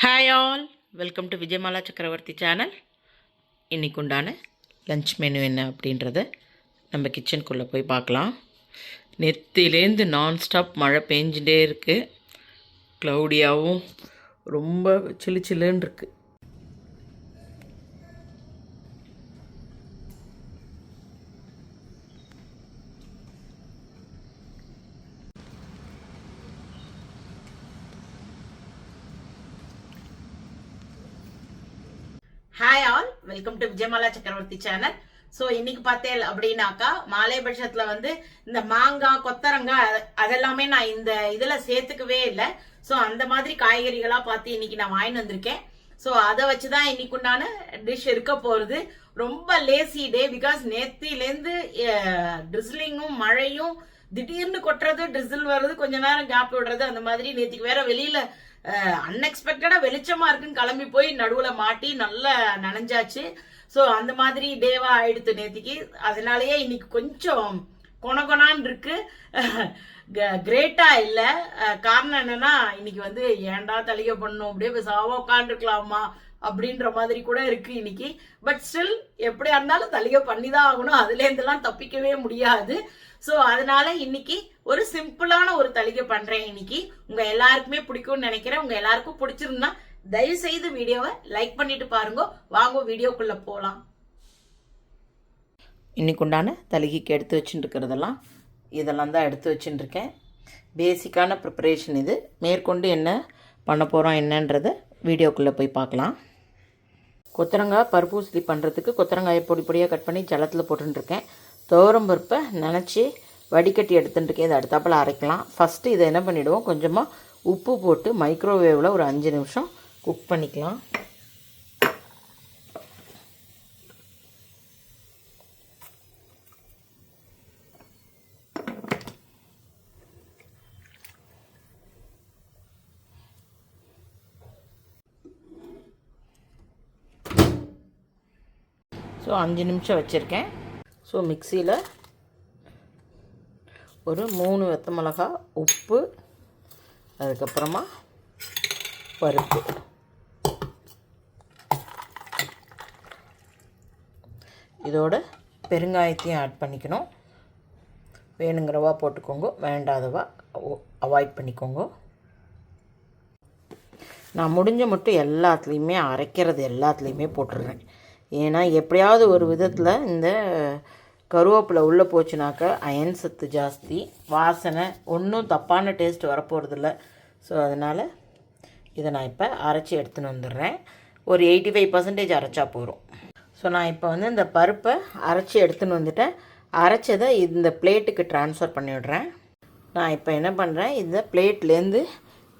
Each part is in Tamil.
Hi all welcome to Vijayamala Chakravarthy channel இன்னைக்கு உண்டான லஞ்ச் மெனு என்ன அப்படின்றத நம்ம கிச்சனுக்குள்ளே போய் பார்க்கலாம். நெத்திலேருந்து நான்ஸ்டாப் மழை பெஞ்சிட்டே இருக்குது க்ளவுடியாகவும் ரொம்ப சிலு சிலுன்னு இருக்குது hi all welcome to Vijayamala Chakravarthy channel so இன்னைக்கு பார்த்தேன் அப்படின்னாக்கா மாலைபட்சத்தில் வந்து இந்த மாங்காய் கொத்தரங்காய் அதெல்லாமே நான் இந்த இதில் சேர்த்துக்கவே இல்லை. ஸோ அந்த மாதிரி காய்கறிகளாக பார்த்து இன்னைக்கு நான் வாங்கிட்டு வந்திருக்கேன். ஸோ அதை வச்சு தான் இன்னைக்கு உண்டான டிஷ் இருக்க போகிறது ரொம்ப லேசி டே பிகாஸ் நேத்திலேருந்து ட்ரிஸ்லிங்கும் மழையும் திடீர்னு கொட்டுறது ட்ரிசில் வர்றது கொஞ்ச நேரம் கேப் விடுறது அந்த மாதிரி நேற்றுக்கு வேற வெளியில அன்எக்ஸ்பெக்டடா வெளிச்சமா இருக்குன்னு கிளம்பி போய் நடுவுல மாட்டி நல்லா நனைஞ்சாச்சு. ஸோ அந்த மாதிரி டேவா ஆயிடுத்து நேத்திக்கு. அதனாலயே இன்னைக்கு கொஞ்சம் கொனகொனான் இருக்கு. கிரேட்டா இல்ல. காரணம் என்னன்னா இன்னைக்கு வந்து ஏன்டா தளிக பண்ணும் அப்படியே பேசாம உட்காந்துருக்கலாமா அப்படின்ற மாதிரி கூட இருக்கு இன்னைக்கு. பட் ஸ்டில் எப்படியா இருந்தாலும் தலையை பண்ணி தான் ஆகணும். அதுல இருந்தெல்லாம் தப்பிக்கவே முடியாது. ஸோ அதனால இன்னைக்கு ஒரு சிம்பிளான ஒரு தலிகை பண்றேன் இன்னைக்கு. உங்க எல்லாருக்குமே பிடிக்கும்னு நினைக்கிறேன். உங்க எல்லாருக்கும் பிடிச்சிருந்தா தயவு செய்து வீடியோவை லைக் பண்ணிட்டு பாருங்க. வாங்க வீடியோக்குள்ள போகலாம் இன்னைக்கு உண்டான தலிகைக்கு எடுத்து வச்சுட்டு இருக்கிறதெல்லாம் இதெல்லாம் தான் எடுத்து வச்சுட்டு இருக்கேன் பேசிக்கான ப்ரிப்பரேஷன் இது. மேற்கொண்டு என்ன பண்ண போகிறோம் என்னன்றதை வீடியோக்குள்ளே போய் பார்க்கலாம். கொத்தரங்காய் பருப்பூசலி பண்ணுறதுக்கு கொத்தரங்காயை பொடி பொடியாக கட் பண்ணி ஜலத்தில் போட்டுருக்கேன் துவரம் பருப்பை நினச்சி வடிகட்டி எடுத்துட்டுருக்கேன் இதை அடுத்தாப்பில் அரைக்கலாம். ஃபஸ்ட்டு இதை என்ன பண்ணிவிடுவோம் கொஞ்சமாக உப்பு போட்டு மைக்ரோவேவில் ஒரு அஞ்சு நிமிஷம் குக் பண்ணிக்கலாம். ஸோ அஞ்சு நிமிஷம் வச்சுருக்கேன். ஸோ மிக்சியில் ஒரு மூணு வெத்த மிளகா உப்பு அதுக்கப்புறமா பருப்பு. இதோட பெருங்காயத்தையும் ஆட் பண்ணிக்கணும். வேணுங்கிறவா போட்டுக்கோங்க வேண்டாதவா அவாய்ட் பண்ணிக்கோங்க. நான் முடிஞ்ச மட்டும் எல்லாத்துலேயுமே அரைக்கிறது எல்லாத்துலேயுமே போட்டுடுறேன் ஏன்னா எப்படியாவது ஒரு விதத்தில் இந்த கருவேப்பிலை உள்ளே போச்சுனாக்கா அயன் சத்து ஜாஸ்தி. வாசனை ஒன்றும் தப்பான டேஸ்ட் வரப்போகிறதில்ல ஸோ அதனால் இதை நான் இப்போ அரைச்சி எடுத்துன்னு வந்துடுறேன். ஒரு எயிட்டி ஃபைவ் பர்சன்டேஜ் அரைச்சா போகிறோம் ஸோ நான் இப்போ வந்து இந்த பருப்பை அரைச்சி எடுத்துன்னு வந்துட்டேன். அரைச்சதை இந்த பிளேட்டுக்கு ட்ரான்ஸ்ஃபர் பண்ணிவிடுறேன் நான் இப்போ என்ன பண்ணுறேன் இந்த பிளேட்லேருந்து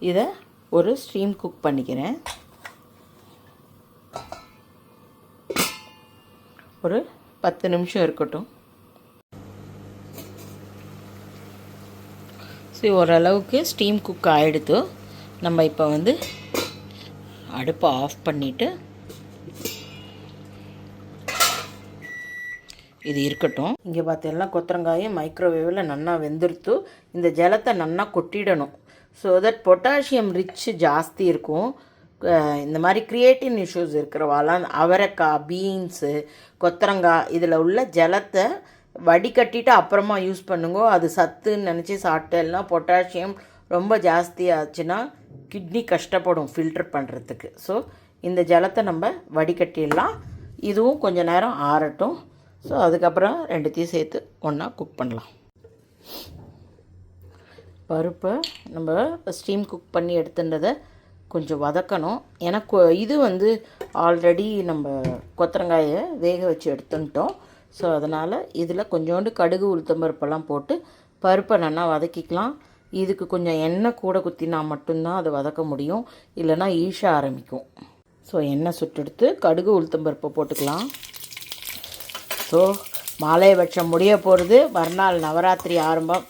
இதை ஒரு ஸ்டீம் குக் பண்ணிக்கிறேன். ஒரு பத்து நிமிஷம் இருக்கட்டும். சரி ஓரளவுக்கு ஸ்டீம் குக் ஆகிடுத்து நம்ம இப்போ வந்து அடுப்பை ஆஃப் பண்ணிவிட்டு இது இருக்கட்டும். இங்கே பார்த்தீங்கன்னா கொத்தரங்காயும் மைக்ரோவேவில் நன்னா வெந்துருத்து இந்த ஜலத்தை நன்னா கொட்டிடணும். ஸோ தட் பொட்டாசியம் ரிச் ஜாஸ்தி இருக்கும். இந்த மாதிரி கிரியேட்டின் இஷ்யூஸ் இருக்கிறவாலாம் அவரைக்காய் பீன்ஸு கொத்தரங்காய் இதில் உள்ள ஜலத்தை வடிகட்டிட்டு அப்புறமா யூஸ் பண்ணுங்க. அது சத்துன்னு நினச்சி சாப்பிட்டேன்னா பொட்டாசியம் ரொம்ப ஜாஸ்தியாச்சுன்னா கிட்னி கஷ்டப்படும் ஃபில்டர் பண்ணுறதுக்கு ஸோ இந்த ஜலத்தை நம்ம வடிகட்டிடலாம். இதுவும் கொஞ்சம் நேரம் ஆறட்டும். ஸோ அதுக்கப்புறம் ரெண்டுத்தையும் சேர்த்து ஒன்றா குக் பண்ணலாம். பருப்பை நம்ம ஸ்டீம் குக் பண்ணி எடுத்துன்றதை கொஞ்சம் வதக்கணும். எனக்கு இது வந்து ஆல்ரெடி நம்ம கொத்தரங்காயை வேக வச்சு எடுத்துட்டோம். ஸோ அதனால் இதில் கொஞ்சோண்டு கடுகு உளுத்தம்பருப்பெல்லாம் போட்டு பருப்பை நல்லா வதக்கிக்கலாம். இதுக்கு கொஞ்சம் எண்ணெய் கூட குத்தினா மட்டும்தான் அதை வதக்க முடியும். இல்லைன்னா ஈஷ ஆரம்பிக்கும். ஸோ எண்ணெய் சுட்டெடுத்து கடுகு உளுத்தம்பருப்பை போட்டுக்கலாம். ஸோ மாலையபட்சம் முடிய போகிறது மறுநாள் நவராத்திரி ஆரம்பம்.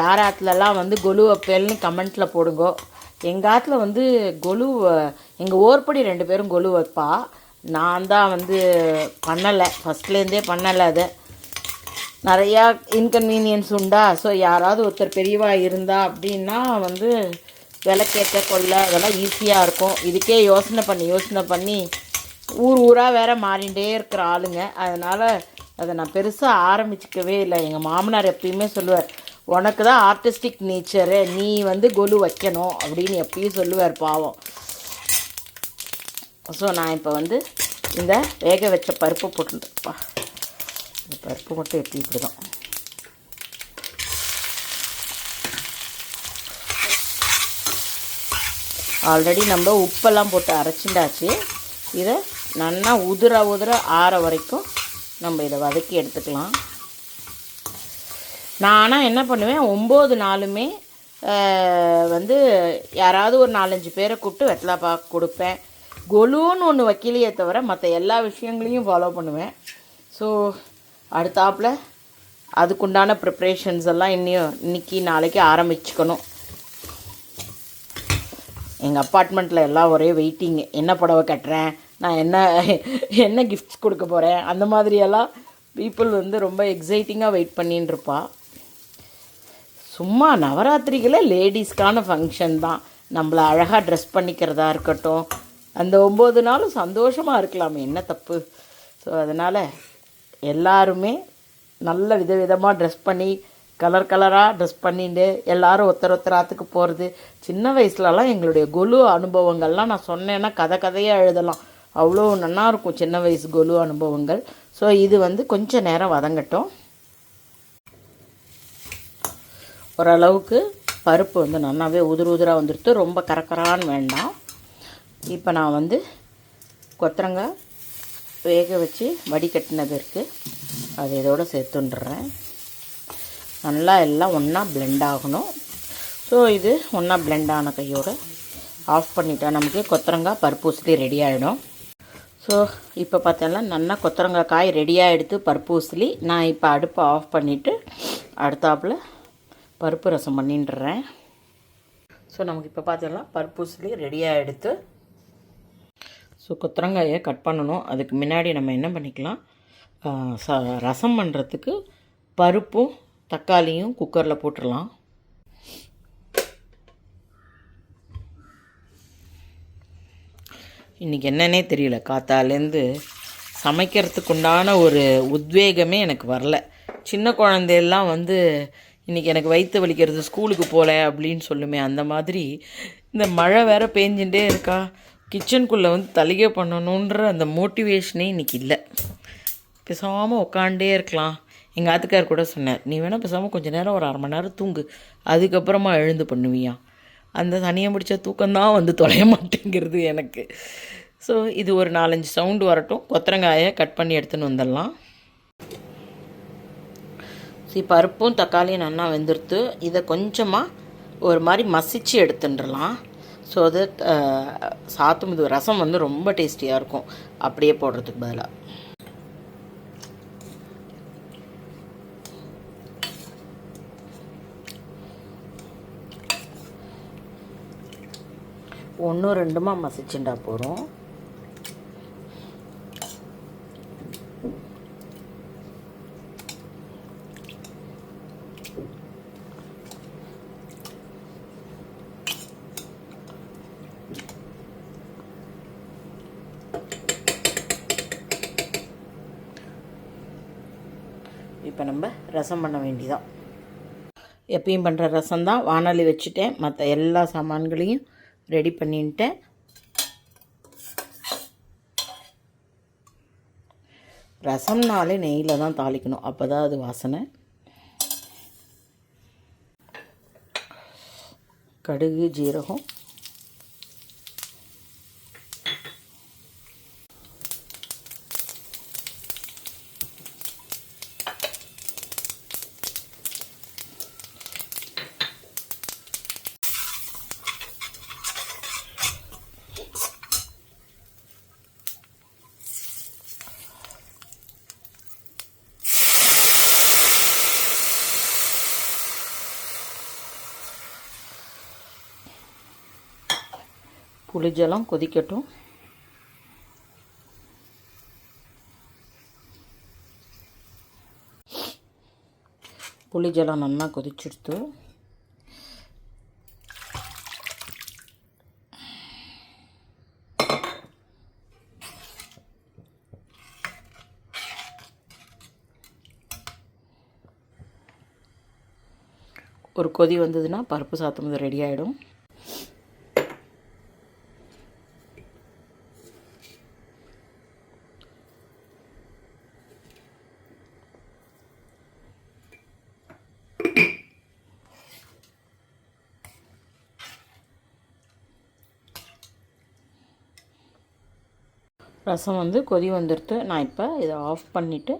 யாராத்துலலாம் வந்து கொலு அப்பேல்னு கமெண்ட்டில் போடுங்கோ. எங்கள் ஆற்றுல வந்து கொலு எங்கள் ஓர்படி ரெண்டு பேரும் கொலு வைப்பா. நான் தான் வந்து பண்ணலை. ஃபஸ்ட்லேருந்தே பண்ணலை அதை. நிறையா இன்கன்வீனியன்ஸ் உண்டா? ஸோ யாராவது ஒருத்தர் பெரியவா இருந்தா அப்படின்னா வந்து விளக்கேற்ற கொள்ள அதெல்லாம் ஈஸியாக இருக்கும். இதுக்கே யோசனை பண்ணி யோசனை பண்ணி ஊர் ஊராக வேற மாறிண்டே இருக்கிற ஆளுங்க. அதனால் அதை நான் பெருசாக ஆரம்பிச்சிக்கவே இல்லை. எங்கள் மாமனார் எப்பயுமே சொல்லுவார் உனக்கு தான் ஆர்டிஸ்டிக் நேச்சரு நீ வந்து கொலு வைக்கணும் அப்படின்னு எப்பயும் சொல்லுவார் பாவம். ஸோ நான் இப்போ வந்து இந்த வேக வச்ச பருப்பு போட்டுருப்பா இந்த பருப்பு மட்டும் எப்படி இப்படி தான் ஆல்ரெடி நம்ம உப்பெல்லாம் போட்டு அரைச்சிண்டாச்சு இதை நல்லா உதிர உதிர ஆற வரைக்கும் நம்ம இதை வதக்கி எடுத்துக்கலாம். நான் ஆனால் என்ன பண்ணுவேன் ஒம்பது நாளுமே வந்து யாராவது ஒரு நாலஞ்சு பேரை கூப்பிட்டு வெத்தலை பாக்கு கொடுப்பேன். கொலுன்னு ஒன்று வைக்கலையே தவிர மற்ற எல்லா விஷயங்களையும் ஃபாலோ பண்ணுவேன். ஸோ அடுத்தாப்புல அதுக்குண்டான ப்ரிப்ரேஷன்ஸ் எல்லாம் இன்னும் இன்னைக்கு நாளைக்கு ஆரம்பிச்சுக்கணும். எங்கள் அப்பார்ட்மெண்ட்டில் எல்லாம் ஒரே வெயிட்டிங் என்ன புடவை கட்டுறேன்? நான் என்ன என்ன கிஃப்ட்ஸ் கொடுக்க போகிறேன் அந்த மாதிரியெல்லாம் பீப்புள் வந்து ரொம்ப எக்ஸைட்டிங்காக வெயிட் பண்ணின்னு இருப்பாள் சும்மா நவராத்திரிகளே லேடிஸ்க்கான ஃபங்க்ஷன் தான். நம்மளை அழகாக ட்ரெஸ் பண்ணிக்கிறதா இருக்கட்டும். அந்த ஒம்பது நாளும் சந்தோஷமாக இருக்கலாமே என்ன தப்பு? ஸோ அதனால் எல்லாருமே நல்ல விதவிதமாக ட்ரெஸ் பண்ணி கலர் கலராக ட்ரெஸ் பண்ணிட்டு எல்லாரும் ஒருத்தர் ஒருத்தர் போகிறது சின்ன வயசுலலாம் எங்களுடைய கொலு அனுபவங்கள்லாம் நான் சொன்னேன்னா கதை கதையாக எழுதலாம். அவ்வளோ நல்லாயிருக்கும் சின்ன வயசு கொலு அனுபவங்கள். ஸோ இது வந்து கொஞ்சம் நேரம் வதங்கட்டும். ஓரளவுக்கு பருப்பு வந்து நல்லாவே உதிர் உதிராக வந்துடுத்து ரொம்ப கரக்கரான்னு வேண்டாம். இப்போ நான் வந்து கொத்தரங்காய் வேக வச்சு வடிகட்டினது இருக்குது அது இதோடு சேர்த்துன்றேன். நல்லா எல்லாம் ஒன்றா பிளெண்ட் ஆகணும். ஸோ இது ஒன்றா பிளெண்ட் ஆன கையோடு ஆஃப் பண்ணிட்டா நமக்கு கொத்தரங்காய் பருப்பு உசிலி ரெடி ஆகிடும் ஸோ இப்போ பார்த்தோன்னா நல்லா கொத்தரங்காய் காய் ரெடியாக எடுத்து பருப்பு உசிலி நான் இப்போ அடுப்பை ஆஃப் பண்ணிவிட்டு அடுத்தாப்புல பருப்பு ரசம் பண்ணிட்டுறேன் ஸோ நமக்கு இப்போ பார்த்தோம்னா பருப்பு உசிலி ரெடியாக எடுத்து ஸோ கொத்தரங்காயை கட் பண்ணணும். அதுக்கு முன்னாடி நம்ம என்ன பண்ணிக்கலாம்? ச ரசம் பண்ணுறதுக்கு பருப்பும் தக்காளியும் குக்கரில் போட்டுடலாம் இன்றைக்கி என்னன்னே தெரியல. காத்தாலேருந்து சமைக்கிறதுக்குண்டான ஒரு உத்வேகமே எனக்கு வரல. சின்ன குழந்தையெல்லாம் வந்து இன்றைக்கி எனக்கு வயிற்று வலிக்கிறது ஸ்கூலுக்கு போகல அப்படின்னு சொல்லுமே அந்த மாதிரி இந்த மழை வேற பேஞ்சுட்டே இருக்கா. கிச்சனுக்குள்ளே வந்து தலிகை பண்ணணுன்ற அந்த மோட்டிவேஷனே இன்றைக்கி இல்லை. பேசாமல் உட்காண்டே இருக்கலாம். எங்கள் ஆத்துக்கார் கூட சொன்னார் நீ வேணால் பேசாமல் கொஞ்சம் நேரம் ஒரு அரை மணி நேரம் தூங்கு. அதுக்கப்புறமா எழுந்து பண்ணுவியா? அந்த தனியாக முடித்த தூக்கம்தான் வந்து தொலைய மாட்டேங்கிறது எனக்கு. ஸோ இது ஒரு நாலஞ்சு சவுண்டு வரட்டும். கொத்தரங்காயை கட் பண்ணி எடுத்துன்னு வந்துடலாம். சரி பருப்பும் தக்காளியும் நல்லா வெந்துடுத்து இதை கொஞ்சமாக ஒரு மாதிரி மசிச்சு எடுத்துட்டுலாம் ஸோ அது அஹ், சாத்தும் இது ரசம் வந்து ரொம்ப டேஸ்டியாக இருக்கும். அப்படியே போடுறதுக்கு பதிலாக ஒன்று ரெண்டுமா மசிச்சுண்டா போகிறோம் இப்போ நம்ம ரசம் பண்ண வேண்டிதான். எப்பயும் பண்ணுற ரசம் தான் வானொலி வச்சுட்டேன். மற்ற எல்லா சாமான்களையும் ரெடி பண்ணிட்டேன். ரசம்னாலே நெய்யில் தான் தாளிக்கணும். அப்போ தான் அது வாசனை. கடுகு ஜீரகம். புளிஜலம் கொதிக்கட்டும். புளிஜலம் நல்லா கொதிச்சிடுத்து. ஒரு கொதி வந்ததுன்னா பருப்பு சாத்தம் ரெடி ஆகிடும் ரசம் வந்து கொதி வந்துடுத்து நான் இப்போ இதை ஆஃப் பண்ணிவிட்டு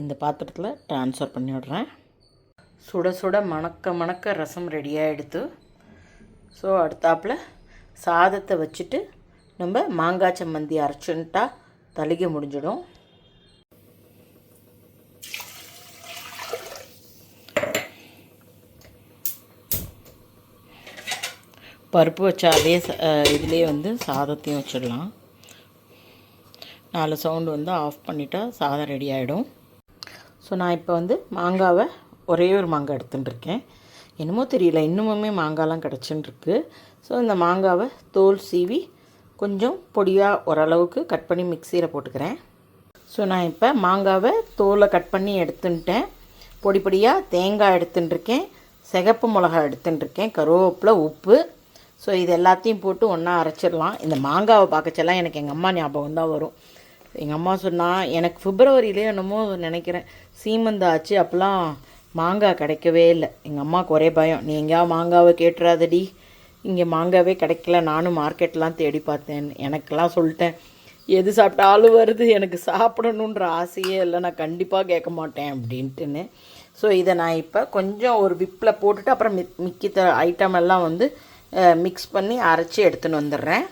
இந்த பாத்திரத்தில் ட்ரான்ஸ்ஃபர் பண்ணி விடுறேன். சுட சுட மணக்க மணக்க ரசம் ரெடியாக எடுத்து ஸோ அடுத்தாப்பில் சாதத்தை வச்சுட்டு நம்ம மாங்காய் சம்மந்தி அரைச்சுன்ட்டா தலிகை முடிஞ்சிடும். பருப்பு வச்ச அதே ச- இதுலேயே வந்து சாதத்தையும் வச்சிடலாம். நாலு சவுண்டு வந்து ஆஃப் பண்ணிட்டா சாதம் ரெடி ஆகிடும் ஸோ நான் இப்போ வந்து மாங்காவை ஒரே ஒரு மாங்காய் எடுத்துன்னு இருக்கேன். என்னமோ தெரியல இன்னுமுமே மாங்காய்லாம் கிடச்சின்னு ஸோ இந்த மாங்காவை தோல் சீவி கொஞ்சம் பொடியாக ஓரளவுக்கு கட் பண்ணி மிக்சியில் போட்டுக்கிறேன். ஸோ நான் இப்போ மாங்காவை தோலை கட் பண்ணி எடுத்துன்ட்டேன் பொடி பொடியாக தேங்காய் எடுத்துட்டுருக்கேன் சிகப்பு மிளகா எடுத்துட்டுருக்கேன் கருவேப்பிலை உப்பு. ஸோ இது எல்லாத்தையும் போட்டு ஒன்றா அரைச்சிடலாம். இந்த மாங்காவை பார்க்கச்செல்லாம் எனக்கு எங்கள் அம்மா ஞாபகம் தான் வரும். எங்கள் அம்மா சொன்னால் எனக்கு பிப்ரவரியிலே என்னமோ நினைக்கிறேன். சீமந்த ஆச்சு அப்போல்லாம் மாங்காய் கிடைக்கவே இல்லை. எங்கள் அம்மாவுக்கு ஒரே பயம். நீ எங்கேயாவது மாங்காவை கேட்டுறாதடி. இங்கே மாங்காவே கிடைக்கல. நானும் மார்க்கெட்லாம் தேடி பார்த்தேன். எனக்கெல்லாம் சொல்லிட்டேன் எது சாப்பிட்டாலும் வருது. எனக்கு சாப்பிடணுன்ற ஆசையே இல்லை. நான் கண்டிப்பாக கேட்க மாட்டேன். அப்படின்ட்டுன்னு. ஸோ இதை நான் இப்போ கொஞ்சம் ஒரு விப்பில் போட்டுட்டு அப்புறம் மி மிக்கித்த ஐட்டம் எல்லாம் வந்து மிக்ஸ் பண்ணி அரைச்சி எடுத்துன்னு வந்துடுறேன்.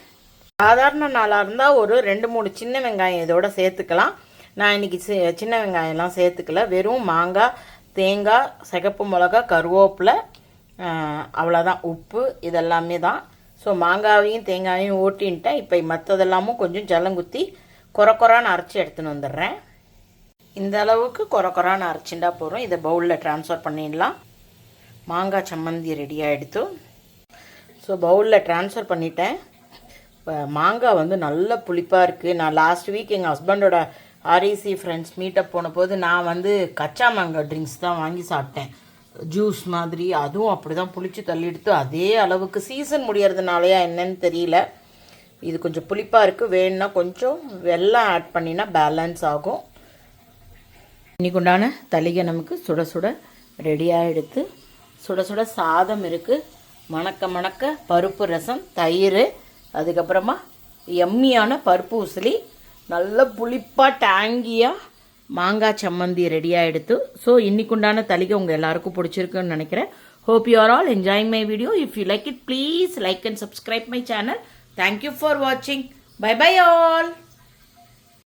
சாதாரண நாளாக இருந்தால் ஒரு ரெண்டு மூணு சின்ன வெங்காயம் இதோட சேர்த்துக்கலாம். நான் இன்னைக்கு சின்ன வெங்காயம்லாம் சேர்த்துக்கல. வெறும் மாங்காய் தேங்காய் சிகப்பு மிளகா கருவேப்பிலை அவ்வளோதான் உப்பு இதெல்லாமே தான். ஸோ மாங்காவையும் தேங்காயையும் ஓட்டின்ட்டேன். இப்போ மற்றதெல்லாமும் கொஞ்சம் ஜலங்குத்தி குறை குறான்னு அரைச்சி எடுத்துன்னு வந்துடுறேன். இந்த அளவுக்கு குறை குறான்னு அரைச்சிண்டா போகிறோம் இதை பவுலில் ட்ரான்ஸ்ஃபர் பண்ணிடலாம். மாங்காய் சம்மந்தி ரெடி ஆகிடுத்து ஸோ பவுலில் ட்ரான்ஸ்ஃபர் பண்ணிட்டேன். இப்போ மாங்காய் வந்து நல்ல புளிப்பாக இருக்குது நான் லாஸ்ட் வீக் எங்கள் ஹஸ்பண்டோட ஆர்இசி ஃப்ரெண்ட்ஸ் மீட்டப் போன போது நான் வந்து கச்சா மாங்காய் ட்ரிங்க்ஸ் தான் வாங்கி சாப்பிட்டேன். ஜூஸ் மாதிரி அதுவும் அப்படி தான் புளிச்சு தள்ளிடுத்து அதே அளவுக்கு சீசன் முடியறதுனாலயா என்னன்னு தெரியல. இது கொஞ்சம் புளிப்பாக இருக்குது வேணும்னா கொஞ்சம் வெள்ளம் ஆட் பண்ணினா பேலன்ஸ் ஆகும். இன்னைக்கு உண்டான தளிகை நமக்கு சுட சுட ரெடியாக எடுத்து சுட சுட சாதம் இருக்குது மணக்க மணக்க பருப்பு ரசம் தயிர் அதுக்கப்புறமா எம்மியான பருப்பு உசிலி நல்ல புளிப்பாக டேங்கியாக மாங்காய் சம்மந்தி ரெடியாக எடுத்து ஸோ இன்னைக்குண்டான தலிகை உங்கள் எல்லாருக்கும் பிடிச்சிருக்குன்னு நினைக்கிறேன். Hope you are all enjoying my video if you like it please like and subscribe my channel thank you for வாட்சிங் பை பை ஆல்